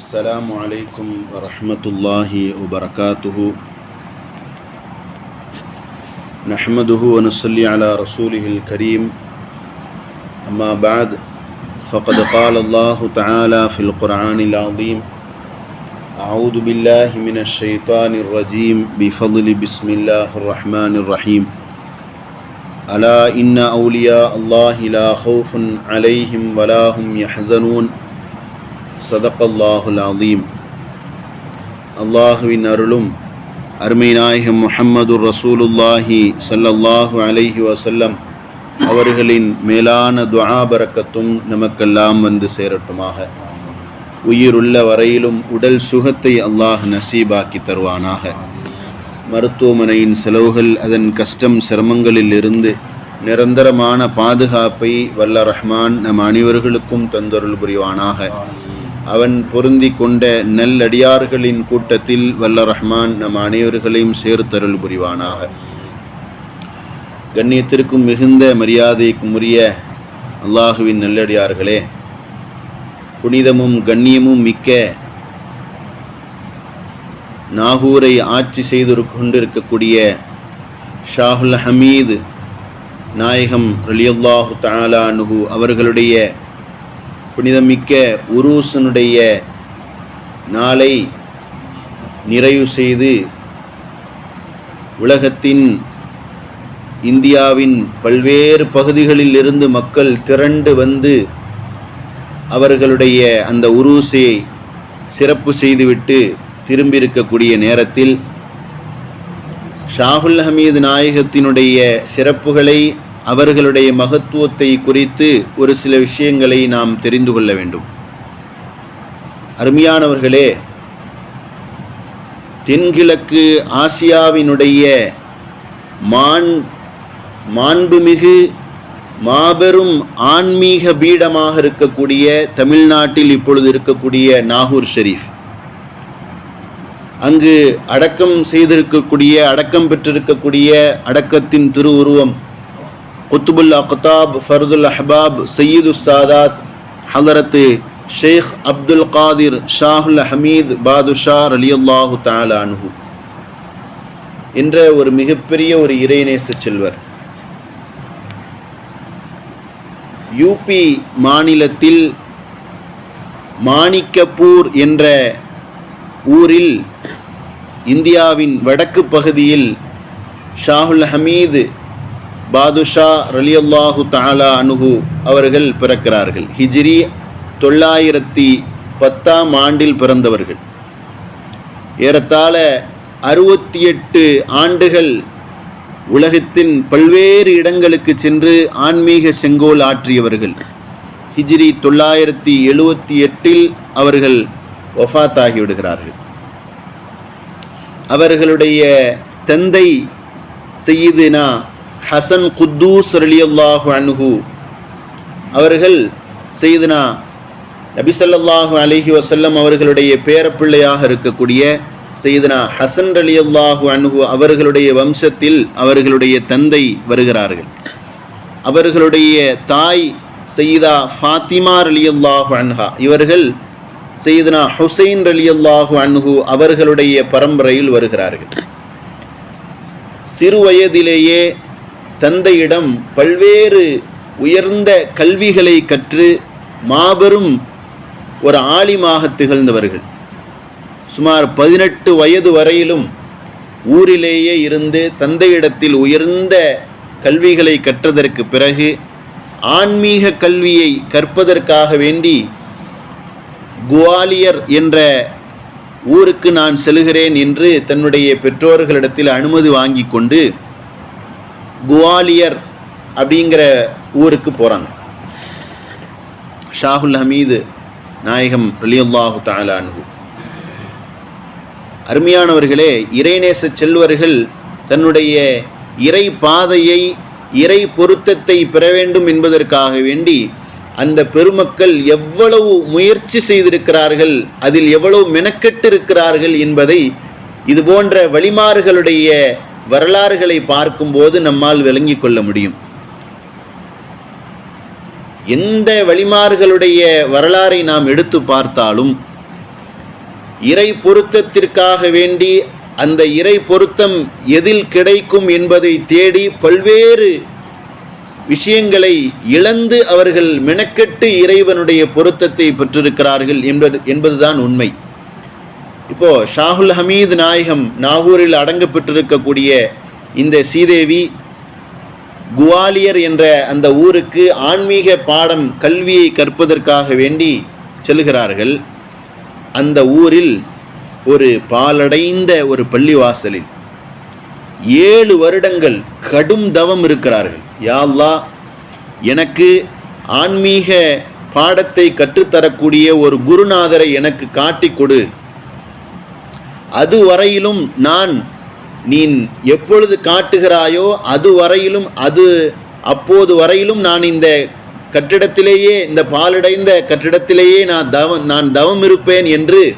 السلام عليكم ورحمة الله وبركاته. نحمده ونصلي على رسوله الكريم. أما بعد فقد قال الله تعالى في القرآن العظيم أعوذ بالله من الشيطان الرجيم بفضل بسم الله الرحمن الرحيم. ألا إن أولياء الله لا خوف عليهم ولا هم يحزنون. சதக்கல்லாஹுல் அலீம். அல்லாஹுவின் அருளும் அருமை நாயகம் முஹம்மது ரசூலுல்லாஹி சல்லல்லாஹு அலைஹி வசல்லம் அவர்களின் மேலான துவாபரக்கத்தும் நமக்கெல்லாம் வந்து சேரட்டுமாக. உயிருள்ள வரையிலும் உடல் சுகத்தை அல்லாஹ் நசீபாக்கி தருவானாக. மருத்துவமனையின் செலவுகள் அதன் கஷ்டம் சிரமங்களில் இருந்து நிரந்தரமான பாதுகாப்பை வல்ல ரஹ்மான் நம் அனைவர்களுக்கும் தந்தருள் புரிவானாக. அவன் பொருந்தி கொண்ட நல்லடியார்களின் கூட்டத்தில் வல்ல ரஹ்மான் நம் அனைவர்களையும் சேர்த்தருள் புரிவானாக. கண்ணியத்திற்கும் மிகுந்த மரியாதைக்கும் உரிய அல்லாஹுவின் நல்லடியார்களே புனிதமும் கண்ணியமும் மிக்க நாகூரை ஆட்சி செய்து கொண்டிருக்கக்கூடிய ஷாஹுல் ஹமீது நாயகம் ரலியுல்லாஹு தாலா நுகு அவர்களுடைய புனிதமிக்க உருசனுடைய நாளை நிறைவு செய்து உலகத்தின் இந்தியாவின் பல்வேறு பகுதிகளில் இருந்து மக்கள் திரண்டு வந்து அவர்களுடைய அந்த உருசையை சிறப்பு செய்துவிட்டு திரும்பியிருக்கக்கூடிய நேரத்தில் ஷாகுல் ஹமீது நாயகத்தினுடைய சிறப்புகளை அவர்களுடைய மகத்துவத்தை குறித்து ஒரு சில விஷயங்களை நாம் தெரிந்து கொள்ள வேண்டும். அருமையானவர்களே தென்கிழக்கு ஆசியாவினுடைய மான் மாண்புமிகு மாபெரும் ஆன்மீக பீடமாக இருக்கக்கூடிய தமிழ்நாட்டில் இப்பொழுது இருக்கக்கூடிய நாகூர் ஷெரீஃப். அங்கு அடக்கம் செய்திருக்கக்கூடிய அடக்கம் பெற்றிருக்கக்கூடிய அடக்கத்தின் திருவுருவம் குத்துபுல் அக்தாப் ஃபர்துல் அஹ்பாப் சையீது சாதாத் ஹலரத்து ஷேக் அப்துல் காதிர் ஷாஹுல் ஹமீத் பாதுஷா அலியல்லாஹு தாலானு என்ற ஒரு மிகப்பெரிய ஒரு இறைநேச செல்வர். யூபி மாநிலத்தில் மாணிக்கப்பூர் என்ற ஊரில் இந்தியாவின் வடக்கு பகுதியில் ஷாஹுல் ஹமீது பாதுஷா ரலியல்லாஹு தாலா அனுகு அவர்கள் பிறக்கிறார்கள். ஹிஜ்ரி தொள்ளாயிரத்தி பத்தாம் ஆண்டில் பிறந்தவர்கள். ஏறத்தாழ அறுபத்தி எட்டு ஆண்டுகள் உலகத்தின் பல்வேறு இடங்களுக்கு சென்று ஆன்மீக செங்கோல் ஆற்றியவர்கள். ஹிஜ்ரி தொள்ளாயிரத்தி எழுவத்தி எட்டில் அவர்கள் ஒஃபாத்தாகிவிடுகிறார்கள் அவர்களுடைய தந்தை செய்யுதுனா ஹசன் குத்தூஸ் ரலியல்லாஹு அன்ஹு. அவர்கள் செய்தனா நபிசல்லாஹு அலிஹி வசல்லம் அவர்களுடைய பேரப்பிள்ளையாக இருக்கக்கூடிய செய்தனா ஹசன் ரலியல்லாஹு அனுகு அன்ஹு அவர்களுடைய வம்சத்தில் அவர்களுடைய தந்தை வருகிறார்கள். அவர்களுடைய தாய் செய்தா ஃபாத்திமா ரலியல்லாஹு அன்ஹா. இவர்கள் செய்தனா ஹுசைன் ரலியல்லாஹு அன்ஹு அவர்களுடைய பரம்பரையில் வருகிறார்கள். சிறு வயதிலேயே தந்தையிடம் பல்வேறு உயர்ந்த கல்விகளை கற்று மாபெரும் ஒரு ஆலிமாக திகழ்ந்தவர்கள். சுமார் பதினெட்டு வயது வரையிலும் ஊரிலேயே இருந்து தந்தையிடத்தில் உயர்ந்த கல்விகளை கற்றதற்கு பிறகு ஆன்மீக கல்வியை கற்பதற்காக வேண்டி குவாலியர் என்ற ஊருக்கு நான் செல்கிறேன் என்று தன்னுடைய பெற்றோர்களிடத்தில் அனுமதி வாங்கி கொண்டு குவாலியர் அப்படிங்கிற ஊருக்கு போகிறாங்க ஷாகுல் ஹமீது நாயகம் ரலியுல்லாஹு தாலானு அருமையானவர்களே இறைநேச செல்வர்கள் தன்னுடைய இறை பாதையை இறை பொருத்தத்தை பெற வேண்டும் என்பதற்காக வேண்டி அந்த பெருமக்கள் எவ்வளவு முயற்சி செய்திருக்கிறார்கள் அதில் எவ்வளவு மெனக்கெட்டு இருக்கிறார்கள் என்பதை இது போன்ற வழிமாறுகளுடைய வரலாறுகளை பார்க்கும்போது நம்மால் விளங்கிக் கொள்ள முடியும். எந்த வழிமார்களுடைய வரலாறை நாம் எடுத்து பார்த்தாலும் இறை பொருத்தத்திற்காக வேண்டி அந்த இறை பொருத்தம் எதில் கிடைக்கும் என்பதை தேடி பல்வேறு விஷயங்களை இழந்து அவர்கள் மெனக்கெட்டு இறைவனுடைய பொருத்தத்தை பெற்றிருக்கிறார்கள் என்பது என்பதுதான் உண்மை. இப்போ ஷாகுல் ஹமீது நாயகம் நாகூரில் அடங்கப்பட்டிருக்கக்கூடிய இந்த சீதேவி குவாலியர் என்ற அந்த ஊருக்கு ஆன்மீக பாடம் கல்வியை கற்பதற்காக வேண்டி செல்கிறார்கள். அந்த ஊரில் ஒரு பாலடைந்த ஒரு பள்ளிவாசலில் ஏழு வருடங்கள் கடும் தவம் இருக்கிறார்கள். யாழ்லா எனக்கு ஆன்மீக பாடத்தை கற்றுத்தரக்கூடிய ஒரு குருநாதரை எனக்கு காட்டிக் கொடு. அது வரையிலும் நான் நீ எப்பொழுது காட்டுகிறாயோ அது வரையிலும் அது அப்போது வரையிலும் நான் இந்த கட்டிடத்திலேயே இந்த பாலடைந்த கட்டிடத்திலேயே நான் தவம் நான் தவம் இருப்பேன் என்று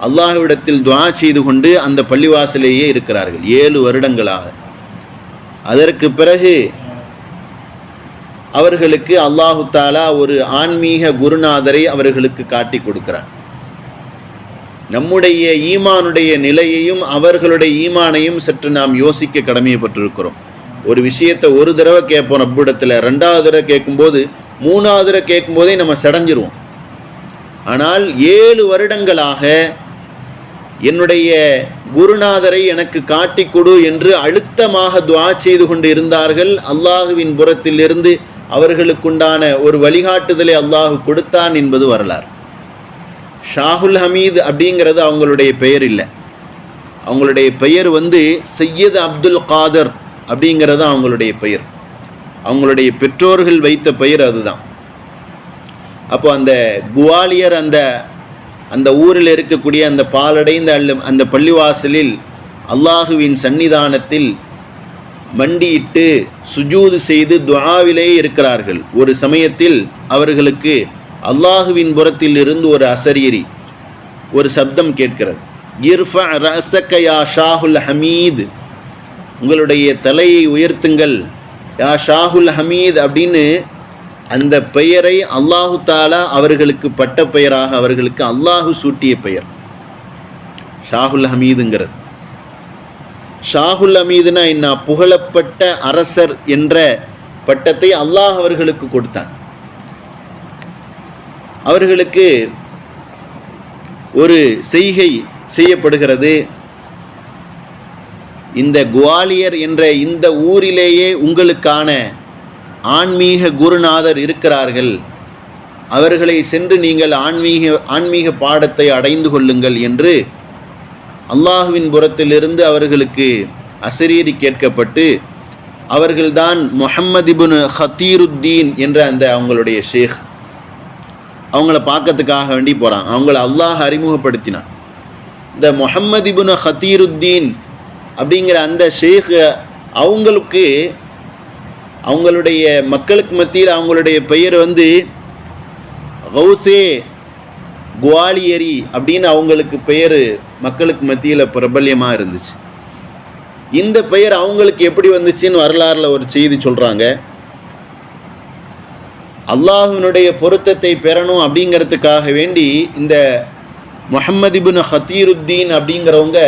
அல்லாஹ்விடத்தில் துவா செய்து கொண்டு அந்த பள்ளிவாசலேயே இருக்கிறார்கள் ஏழு வருடங்களாக. அதற்கு பிறகு அவர்களுக்கு அல்லாஹு தாலா ஒரு ஆன்மீக குருநாதரை அவர்களுக்கு காட்டி கொடுக்கிறார் நம்முடைய ஈமானுடைய நிலையையும் அவர்களுடைய ஈமானையும் சற்று நாம் யோசிக்க கடமையப்பட்டிருக்கிறோம். ஒரு விஷயத்தை ஒரு தடவை கேட்போம் ரப்பிடத்தில் ரெண்டாவது தடவை கேட்கும்போது மூணாவது தடவை கேட்கும்போதே நம்ம சடைஞ்சிருவோம். ஆனால் ஏழு வருடங்களாக என்னுடைய குருநாதரை எனக்கு காட்டிக் கொடு என்று அழுத்தமாக துவா செய்து கொண்டு இருந்தார்கள். அல்லாஹுவின் புறத்திலிருந்து அவர்களுக்குண்டான ஒரு வழிகாட்டுதலை அல்லாஹு கொடுத்தான் என்பது வரலாறு. ஷாகுல் ஹமீது அப்படிங்கிறது அவங்களுடைய பெயர் இல்லை. அவங்களுடைய பெயர் வந்து சையத் அப்துல் காதர் அப்படிங்கிறது அவங்களுடைய பெயர். அவங்களுடைய பெற்றோர்கள் வைத்த பெயர் அதுதான். அப்போ அந்த குவாலியர் அந்த அந்த ஊரில் இருக்கக்கூடிய அந்த பாலடைந்த அல்ல அந்த பள்ளிவாசலில் அல்லாஹுவின் சன்னிதானத்தில் மண்டியிட்டு சுஜூது செய்து துவாவிலே இருக்கிறார்கள். ஒரு சமயத்தில் அவர்களுக்கு அல்லாஹுவின் புறத்தில் இருந்து ஒரு அசரீரி ஒரு சப்தம் கேட்கிறது. இர்ஃபா ரஸக்க யா ஷாஹுல் ஹமீத். உங்களுடைய தலையை உயர்த்துங்கள். யா ஷாஹுல் ஹமீத் அப்படின்னு அந்த பெயரை அல்லாஹு தாலா அவர்களுக்கு பட்ட பெயராக அவர்களுக்கு அல்லாஹு சூட்டிய பெயர். ஷாஹுல் ஹமீதுங்கிறது. ஷாஹுல் ஹமீதுனா என்ன? புகழப்பட்ட அரசர் என்ற பட்டத்தை அல்லாஹ் அவர்களுக்கு கொடுத்தான். அவர்களுக்கு ஒரு செய்கை செய்யப்படுகிறது. இந்த குவாலியர் என்ற இந்த ஊரிலேயே உங்களுக்கான ஆன்மீக குருநாதர் இருக்கிறார்கள். அவர்களை சென்று நீங்கள் ஆன்மீக ஆன்மீக பாடத்தை அடைந்து கொள்ளுங்கள் என்று அல்லாஹுவின் புறத்திலிருந்து அவர்களுக்கு அசரீரி கேட்கப்பட்டு அவர்கள்தான் முஹம்மதிபுன் ஹத்தீருத்தீன் என்ற அந்த அவங்களுடைய ஷேக். அவங்கள பார்க்கறதுக்காக வேண்டி போகிறான் அவங்கள அல்லாஹ் அறிமுகப்படுத்தினான். இந்த முஹம்மது முஹம்மதிபுன் ஹத்தீருத்தீன் அப்படிங்கிற அந்த ஷேக் அவங்களுக்கு அவங்களுடைய மக்களுக்கு மத்தியில் அவங்களுடைய பெயர் வந்து கௌசே குவாலியரி அப்படின்னு அவங்களுக்கு பெயர் மக்களுக்கு மத்தியில் பிரபல்யமாக இருந்துச்சு. இந்த பெயர் அவங்களுக்கு எப்படி வந்துச்சுன்னு வரலாறில் ஒரு செய்தி சொல்கிறாங்க அல்லாஹினுடைய பொருத்தத்தை பெறணும் அப்படிங்கிறதுக்காக வேண்டி இந்த முஹம்மதிபின் ஹத்தீருத்தீன் அப்படிங்கிறவங்க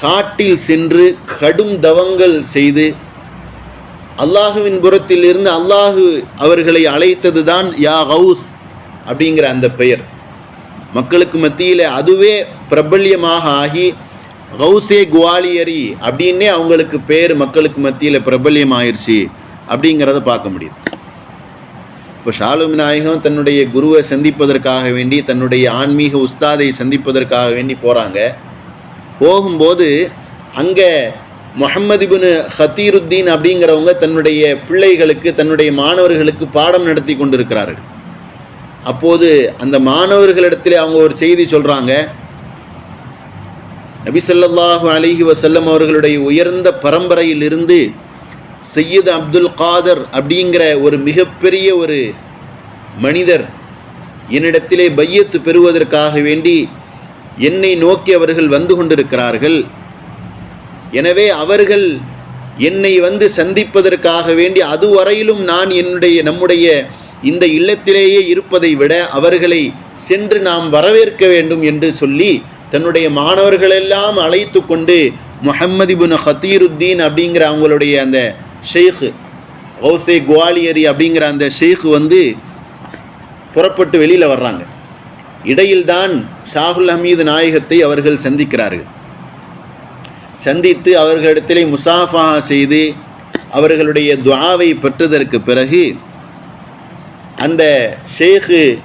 காட்டில் சென்று கடும் தவங்கள் செய்து அல்லாஹுவின் புறத்தில் இருந்து அல்லாஹு அவர்களை அழைத்தது தான் யா ஹவுஸ் அப்படிங்கிற அந்த பெயர். மக்களுக்கு மத்தியில் அதுவே பிரபல்யமாக ஆகி கௌசே குவாலியரி அப்படின்னே அவங்களுக்கு பேர் மக்களுக்கு மத்தியில் பிரபல்யம் ஆயிடுச்சு அப்படிங்கிறத பார்க்க முடியுது. இப்போ ஷாலும் நாயகம் தன்னுடைய குருவை சந்திப்பதற்காக வேண்டி தன்னுடைய ஆன்மீக உஸ்தாதை சந்திப்பதற்காக வேண்டி போகிறாங்க போகும்போது அங்கே முஹம்மதிபுன் ஹத்தீருத்தீன் அப்படிங்கிறவங்க தன்னுடைய பிள்ளைகளுக்கு தன்னுடைய மாணவர்களுக்கு பாடம் நடத்தி கொண்டிருக்கிறார்கள். அப்போது அந்த மாணவர்களிடத்தில் அவங்க ஒரு செய்தி சொல்கிறாங்க நபிசல்லாஹு அலிஹி வசல்லம் அவர்களுடைய உயர்ந்த பரம்பரையில் இருந்து சையத் அப்துல் காதர் அப்படிங்கிற ஒரு மிகப்பெரிய ஒரு மனிதர் என்னிடத்திலே பையத்து பெறுவதற்காக வேண்டி என்னை நோக்கி அவர்கள் வந்து கொண்டிருக்கிறார்கள். எனவே அவர்கள் என்னை வந்து சந்திப்பதற்காக வேண்டி அதுவரையிலும் நான் என்னுடைய நம்முடைய இந்த இல்லத்திலேயே இருப்பதை விட அவர்களை சென்று நாம் வரவேற்க வேண்டும் என்று சொல்லி தன்னுடைய மாணவர்களெல்லாம் அழைத்து கொண்டு முஹம்மதிபுன் ஹத்தீருத்தீன் அப்படிங்கிற அவங்களுடைய அந்த ஷேக் ஹவுசே குவாலியரி அப்படிங்கிற அந்த ஷேக் வந்து புறப்பட்டு வெளியில் வர்றாங்க. இடையில்தான் ஷாகுல் ஹமீது நாயகத்தை அவர்கள் சந்திக்கிறார்கள். சந்தித்து அவர்களிடத்திலே முசாஃபா செய்து அவர்களுடைய துவாவை பெற்றதற்கு பிறகு அந்த ஷேகு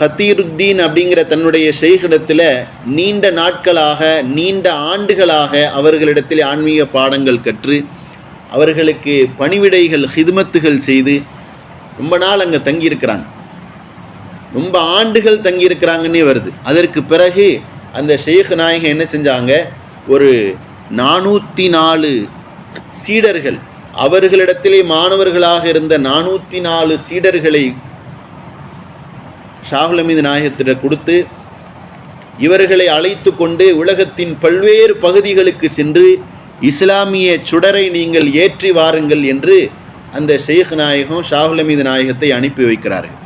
ஹத்தீருத்தீன் அப்படிங்கிற தன்னுடைய ஷேகிடத்தில் நீண்ட நாட்களாக நீண்ட ஆண்டுகளாக அவர்களிடத்தில் ஆன்மீக பாடங்கள் கற்று அவர்களுக்கு பணிவிடைகள் ஹிதுமத்துகள் செய்து ரொம்ப நாள் அங்கே தங்கியிருக்கிறாங்க. ரொம்ப ஆண்டுகள் தங்கியிருக்கிறாங்கன்னே வருது. அதற்கு பிறகு அந்த ஷேக் நாயகம் என்ன செஞ்சாங்க? ஒரு நானூற்றி நாலு சீடர்கள் அவர்களிடத்திலே மாணவர்களாக இருந்த நானூற்றி நாலு சீடர்களை ஷாகுல் அமீது நாயகத்திடம் கொடுத்து இவர்களை அழைத்து கொண்டு உலகத்தின் பல்வேறு பகுதிகளுக்கு சென்று இஸ்லாமிய சுடரை நீங்கள் ஏற்றி வாருங்கள் என்று அந்த ஷேக் நாயகம் ஷாகுல் நாயகத்தை அனுப்பி வைக்கிறார்கள்.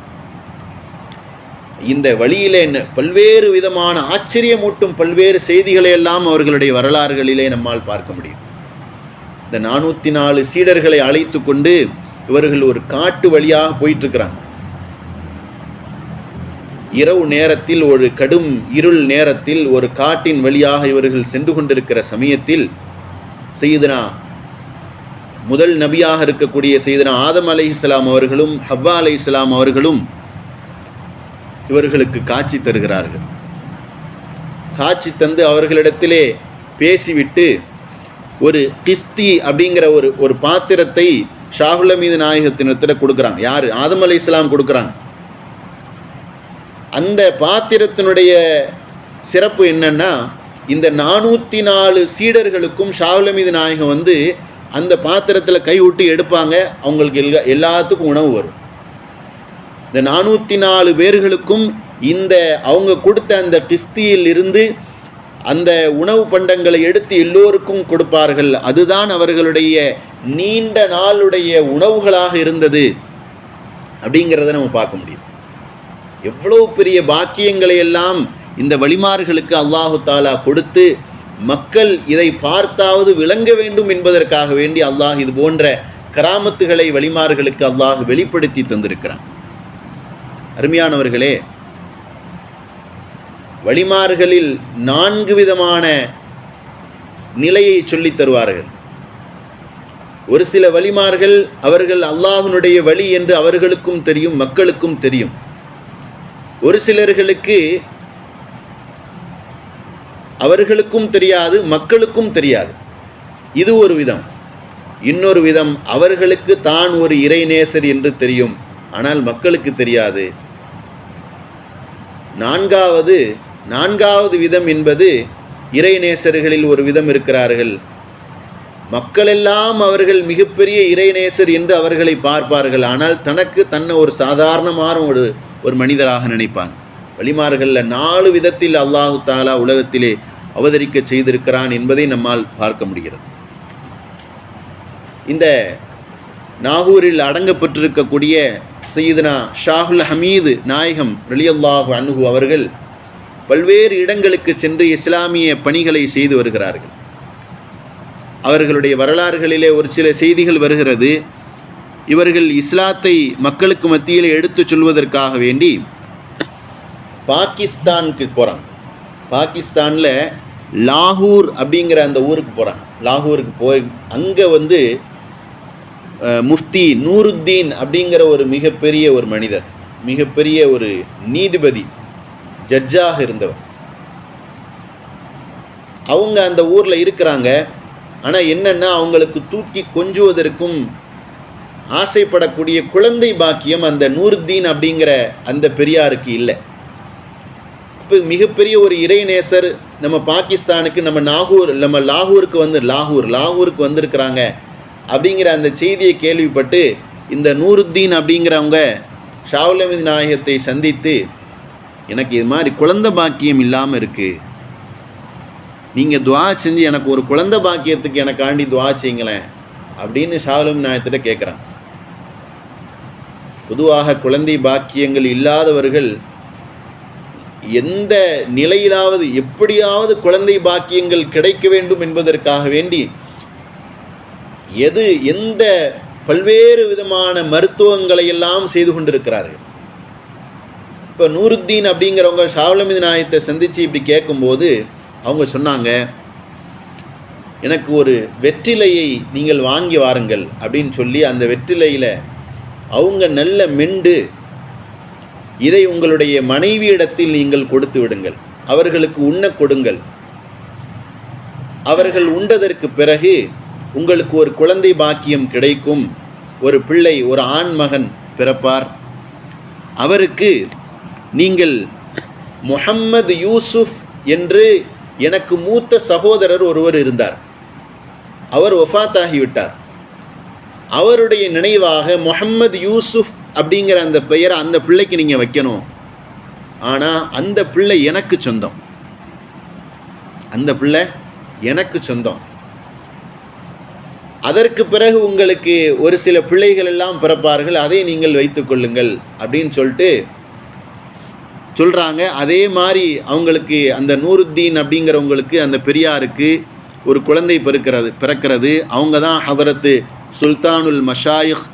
இந்த வழியிலே என்ன பல்வேறு விதமான ஆச்சரியமூட்டும் பல்வேறு செய்திகளை எல்லாம் அவர்களுடைய வரலாறுகளிலே நம்மால் பார்க்க முடியும். இந்த நானூற்றி நாலு சீடர்களை அழைத்து கொண்டு இவர்கள் ஒரு காட்டு வழியாக போயிட்டு இருக்கிறாங்க இரவு நேரத்தில் ஒரு கடும் இருள் நேரத்தில் ஒரு காட்டின் வழியாக இவர்கள் சென்று கொண்டிருக்கிற சமயத்தில் செய்தனா? முதல் நபியாக இருக்கக்கூடிய செய்தனா ஆதம் அலைஹிஸ்ஸலாம் அவர்களும் ஹவ்வா அலை இஸ்லாம் அவர்களும் இவர்களுக்கு காட்சி தருகிறார்கள். காட்சி தந்து அவர்களிடத்திலே பேசிவிட்டு ஒரு கிஸ்தி அப்படிங்கிற ஒரு ஒரு பாத்திரத்தை ஷாகுல மீது நாயகத்தினத்தில் கொடுக்குறாங்க. யார்? ஆதம் அலை இஸ்லாம் கொடுக்குறாங்க. அந்த பாத்திரத்தினுடைய சிறப்பு என்னன்னா இந்த நானூற்றி நாலு சீடர்களுக்கும் ஷாவலமீது நாயகம் வந்து அந்த பாத்திரத்தில் கை விட்டு எடுப்பாங்க. அவங்களுக்கு எல்லா எல்லாத்துக்கும் உணவு வரும். இந்த நானூற்றி நாலு பேர்களுக்கும் இந்த அவங்க கொடுத்த அந்த கிஸ்தியில் இருந்து அந்த உணவு பண்டங்களை எடுத்து எல்லோருக்கும் கொடுப்பார்கள். அதுதான் அவர்களுடைய நீண்ட நாளுடைய உணவுகளாக இருந்தது அப்படிங்கிறத நம்ம பார்க்க முடியும். எவ்வளவு பெரிய பாக்கியங்களை எல்லாம் இந்த வழிமார்களுக்கு அல்லாஹு தாலா கொடுத்து மக்கள் இதை பார்த்தாவது விளங்க வேண்டும் என்பதற்காக வேண்டி அல்லாஹ் இது போன்ற கராமத்துகளை வழிமார்களுக்கு அல்லாஹ் வெளிப்படுத்தி தந்திருக்கிறான். அருமையானவர்களே வழிமார்களில் நான்கு விதமான நிலையை சொல்லித் தருவார்கள். ஒரு சில வழிமார்கள் அவர்கள் அல்லாஹ்வினுடைய வழி என்று அவர்களுக்கும் தெரியும் மக்களுக்கும் தெரியும். ஒரு சிலர்களுக்கு அவர்களுக்கும் தெரியாது மக்களுக்கும் தெரியாது. இது ஒரு விதம். இன்னொரு விதம் அவர்களுக்கு தான் ஒரு இறைநேசர் என்று தெரியும். ஆனால் மக்களுக்கு தெரியாது. நான்காவது நான்காவது விதம் என்பது இறைநேசர்களில் ஒரு விதம் இருக்கிறார்கள். மக்களெல்லாம் அவர்கள் மிகப்பெரிய இறைநேசர் என்று அவர்களை பார்ப்பார்கள். ஆனால் தனக்கு தன்னை ஒரு சாதாரணமான ஒரு ஒரு மனிதராக நினைப்பாங்க. வழிமார்களில் நாலு விதத்தில் அல்லாஹு தாலா உலகத்திலே அவதரிக்க செய்திருக்கிறான் என்பதை நம்மால் பார்க்க முடிகிறது. இந்த நாகூரில் அடங்கப்பட்டிருக்கக்கூடிய சையதுனா ஷாகுல் ஹமீது நாயகம் ரலியல்லாஹு அனுகு அவர்கள் பல்வேறு இடங்களுக்கு சென்று இஸ்லாமிய பணிகளை செய்து வருகிறார்கள். அவர்களுடைய வரலாறுகளிலே ஒரு சில செய்திகள் வருகிறது. இவர்கள் இஸ்லாத்தை மக்களுக்கு மத்தியில் எடுத்துச் சொல்வதற்காக வேண்டி பாகிஸ்தானுக்கு போகிறாங்க பாகிஸ்தானில் லாகூர் அப்படிங்கிற அந்த ஊருக்கு போகிறாங்க லாகூருக்கு போய் அங்கே வந்து முஃப்தி நூருத்தீன் அப்படிங்கிற ஒரு மிகப்பெரிய ஒரு மனிதர் மிகப்பெரிய ஒரு நீதிபதி ஜட்ஜாக இருந்தவர். அவங்க அந்த ஊரில் இருக்கிறாங்க. ஆனால் என்னென்னா அவங்களுக்கு தூக்கி கொஞ்சுவதற்கும் ஆசைப்படக்கூடிய குழந்தை பாக்கியம் அந்த நூருத்தீன் அப்படிங்கிற அந்த பெரியாருக்கு இல்லை. மிகப்பெரிய ஒரு இறைநேசர் நம்ம பாகிஸ்தானுக்கு நம்ம நாகூர் நம்ம லாகூருக்கு வந்து லாகூர் லாகூருக்கு வந்திருக்கிறாங்க அப்படிங்கிற அந்த செய்தியை கேள்விப்பட்டு இந்த நூருத்தீன் அப்படிங்கிறவங்க ஷாவுலமிது நாயகத்தை சந்தித்து எனக்கு இது மாதிரி குழந்தை பாக்கியம் இல்லாமல் இருக்குது நீங்கள் துவா செஞ்சு எனக்கு ஒரு குழந்த பாக்கியத்துக்கு எனக்காண்டி துவா செய்யுங்களேன் அப்படின்னு ஷாவுலமி நாயகத்திட்ட கேட்குறான் பொதுவாக குழந்தை பாக்கியங்கள் இல்லாதவர்கள் எந்த நிலையிலாவது எப்படியாவது குழந்தை பாக்கியங்கள் கிடைக்க வேண்டும் என்பதற்காக வேண்டி எது எந்த பல்வேறு விதமான மருத்துவங்களை எல்லாம் செய்து கொண்டிருக்கிறார்கள். இப்போ நூருத்தீன் அப்படிங்கிறவங்க ஷாவுலமிது நாயத்தை சந்தித்து இப்படி கேட்கும்போது அவங்க சொன்னாங்க எனக்கு ஒரு வெற்றிலையை நீங்கள் வாங்கி வாருங்கள் அப்படின்னு சொல்லி அந்த வெற்றிலையில் அவங்க நல்ல மெண்டு இதை உங்களுடைய மனைவியிடத்தில் நீங்கள் கொடுத்து விடுங்கள். அவர்களுக்கு உண்ண கொடுங்கள். அவர்கள் உண்டதற்கு பிறகு உங்களுக்கு ஒரு குழந்தை பாக்கியம் கிடைக்கும். ஒரு பிள்ளை ஒரு ஆண் மகன் பிறப்பார். அவருக்கு நீங்கள் முஹம்மது யூசுஃப் என்று எனக்கு மூத்த சகோதரர் ஒருவர் இருந்தார். அவர் ஒஃபாத்தாகிவிட்டார் அவருடைய நினைவாக முஹம்மது யூசுஃப் அப்படிங்கிற அந்த பெயரை அந்த பிள்ளைக்கு நீங்கள் வைக்கணும். ஆனால் அந்த பிள்ளை எனக்கு சொந்தம். அந்த பிள்ளை எனக்கு சொந்தம். அதற்கு பிறகு உங்களுக்கு ஒரு சில பிள்ளைகள் எல்லாம் பிறப்பார்கள் அதை நீங்கள் வைத்துக்கொள்ளுங்கள் அப்படின்னு சொல்லிட்டு சொல்கிறாங்க அதே மாதிரி அவங்களுக்கு அந்த நூருத்தீன் அப்படிங்கிறவங்களுக்கு அந்த பெரியாருக்கு ஒரு குழந்தை பிறக்கிறது பிறக்கிறது. அவங்க தான் ஹதரத்து சுல்தானுல் மஷாயிக்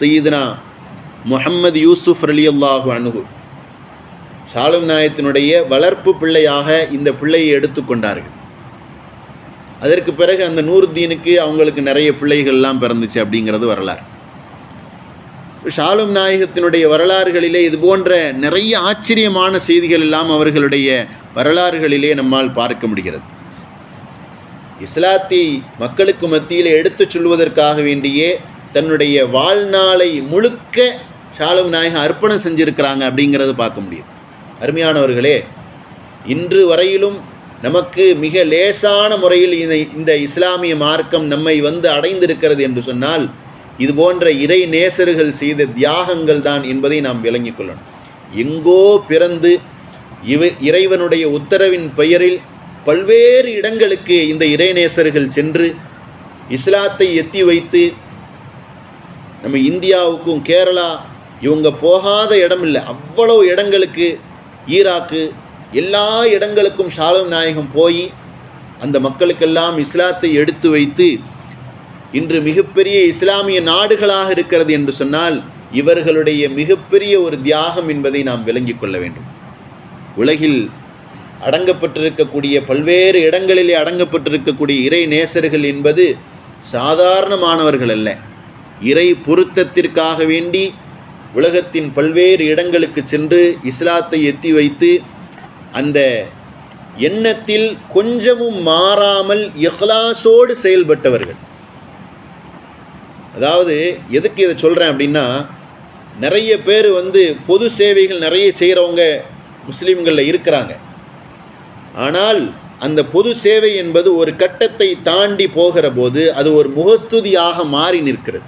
சயீதனா முஹம்மது யூசுஃப் அலி அல்லாஹு அனுகு ஷாலும் நாயத்தினுடைய வளர்ப்பு பிள்ளையாக இந்த பிள்ளையை எடுத்துக்கொண்டார்கள் அதற்கு பிறகு அந்த நூருத்தீனுக்கு அவங்களுக்கு நிறைய பிள்ளைகள்லாம் பிறந்துச்சு அப்படிங்கிறது வரலாறு. ஷாலும் நாயகத்தினுடைய வரலாறுகளிலே இது போன்ற நிறைய ஆச்சரியமான செய்திகள் எல்லாம் அவர்களுடைய வரலாறுகளிலே நம்மால் பார்க்க முடிகிறது. இஸ்லாத்தை மக்களுக்கு மத்தியில் எடுத்துச் சொல்வதற்காக வேண்டியே தன்னுடைய வாழ்நாளை முழுக்க ஷாலும் நாயகம் அர்ப்பணம் செஞ்சுருக்கிறாங்க அப்படிங்கிறத பார்க்க முடியும். அருமையானவர்களே இன்று வரையிலும் நமக்கு மிக லேசான முறையில் இந்த இஸ்லாமிய மார்க்கம் நம்மை வந்து அடைந்திருக்கிறது என்று சொன்னால் இது போன்ற இறை நேசர்கள் செய்த தியாகங்கள் தான் என்பதை நாம் விளங்கிக் கொள்ளணும். எங்கோ பிறந்து இவ இறைவனுடைய உத்தரவின் பெயரில் பல்வேறு இடங்களுக்கு இந்த இறைநேசர்கள் சென்று இஸ்லாத்தை எத்தி வைத்து நம்ம இந்தியாவுக்கும் கேரளா இவங்க போகாத இடம் இல்லை. அவ்வளவு இடங்களுக்கு ஈராக்கு எல்லா இடங்களுக்கும் ஷாலம் நாயகம் போய் அந்த மக்களுக்கெல்லாம் இஸ்லாத்தை எடுத்து வைத்து இன்று மிகப்பெரிய இஸ்லாமிய நாடுகளாக இருக்கிறது என்று சொன்னால் இவர்களுடைய மிகப்பெரிய ஒரு தியாகம் என்பதை நாம் விளங்கிக் கொள்ள வேண்டும். உலகில் அடங்கப்பட்டிருக்கக்கூடிய பல்வேறு இடங்களிலே அடங்கப்பட்டிருக்கக்கூடிய இறை நேசர்கள் என்பது சாதாரணமானவர்கள் அல்ல. இறை பொருத்தத்திற்காக வேண்டி உலகத்தின் பல்வேறு இடங்களுக்கு சென்று இஸ்லாத்தை எத்தி வைத்து அந்த எண்ணத்தில் கொஞ்சமும் மாறாமல் இஹ்லாசோடு செயல்பட்டவர்கள். அதாவது எதுக்கு இதை சொல்கிறேன் அப்படின்னா நிறைய பேர் வந்து பொது சேவைகள் நிறைய செய்கிறவங்க முஸ்லீம்களில் இருக்கிறாங்க. ஆனால் அந்த பொது சேவை என்பது ஒரு கட்டத்தை தாண்டி போகிற போது அது ஒரு முகஸ்துதியாக மாறி நிற்கிறது.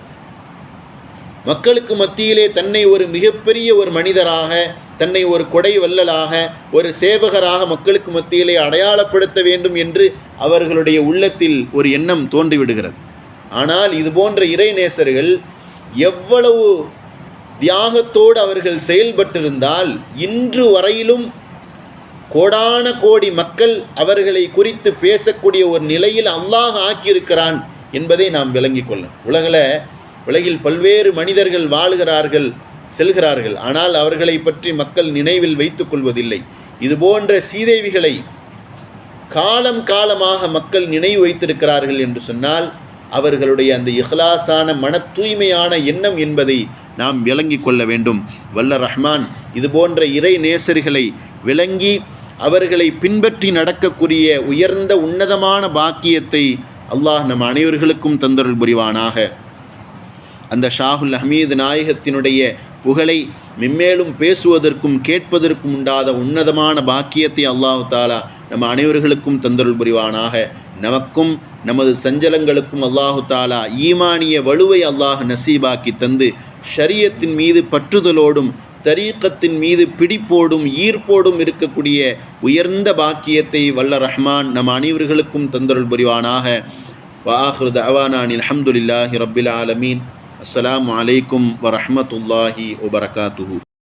மக்களுக்கு மத்தியிலே தன்னை ஒரு மிகப்பெரிய ஒரு மனிதராக தன்னை ஒரு கொடை வல்லலாக ஒரு சேவகராக மக்களுக்கு மத்தியிலே அடையாளப்படுத்த வேண்டும் என்று அவர்களுடைய உள்ளத்தில் ஒரு எண்ணம் தோன்றிவிடுகிறது. ஆனால் இது போன்ற இறைநேசர்கள் எவ்வளவு தியாகத்தோடு அவர்கள் செயல்பட்டிருந்தால் இன்று வரையிலும் கோடான கோடி மக்கள் அவர்களை குறித்து பேசக்கூடிய ஒரு நிலையில் அல்லாஹ் ஆக்கியிருக்கிறான் என்பதை நாம் விளங்கிக் கொள்ளணும். உலகில் உலகில் பல்வேறு மனிதர்கள் வாழ்கிறார்கள் செல்கிறார்கள். ஆனால் அவர்களை பற்றி மக்கள் நினைவில் வைத்துக் கொள்வதில்லை. இது போன்ற சீதேவிகளை காலம் காலமாக மக்கள் நினைவு வைத்திருக்கிறார்கள் என்று சொன்னால் அவர்களுடைய அந்த இஹ்லாஸான மன தூய்மையான எண்ணம் என்பதை நாம் விளங்கிக் கொள்ள வேண்டும். வல்ல ரஹ்மான் இது போன்ற இறை நேசர்களை விளங்கி அவர்களை பின்பற்றி நடக்கக்கூடிய உயர்ந்த உன்னதமான பாக்கியத்தை அல்லாஹ் நம் அனைவர்களுக்கும் தந்தருள் புரிவானாக. அந்த ஷாகுல் ஹமீது நாயகத்தினுடைய புகழை மென்மேலும் பேசுவதற்கும் கேட்பதற்கும் உண்டாத உன்னதமான பாக்கியத்தை அல்லாஹு தாலா நம்ம அனைவர்களுக்கும் தந்தருள் புரிவானாக. நமக்கும் நமது சஞ்சலங்களுக்கும் அல்லாஹு தாலா ஈமானிய வலுவை அல்லாஹ் நசீபாக்கி தந்து ஷரியத்தின் மீது பற்றுதலோடும் தரீக்கத்தின் மீது பிடிப்போடும் ஈர்ப்போடும் இருக்கக்கூடிய உயர்ந்த பாக்கியத்தை வல்ல ரஹ்மான் நம் அனைவர்களுக்கும் தந்தருள் புரிவானாக. வாஹிருத் அவானான் அலமதுல்லாஹி ரபில் ஆலமீன். அஸ்லாம் அலைக்கும் வரமத்துல்லாஹி வபரகாத்துஹு.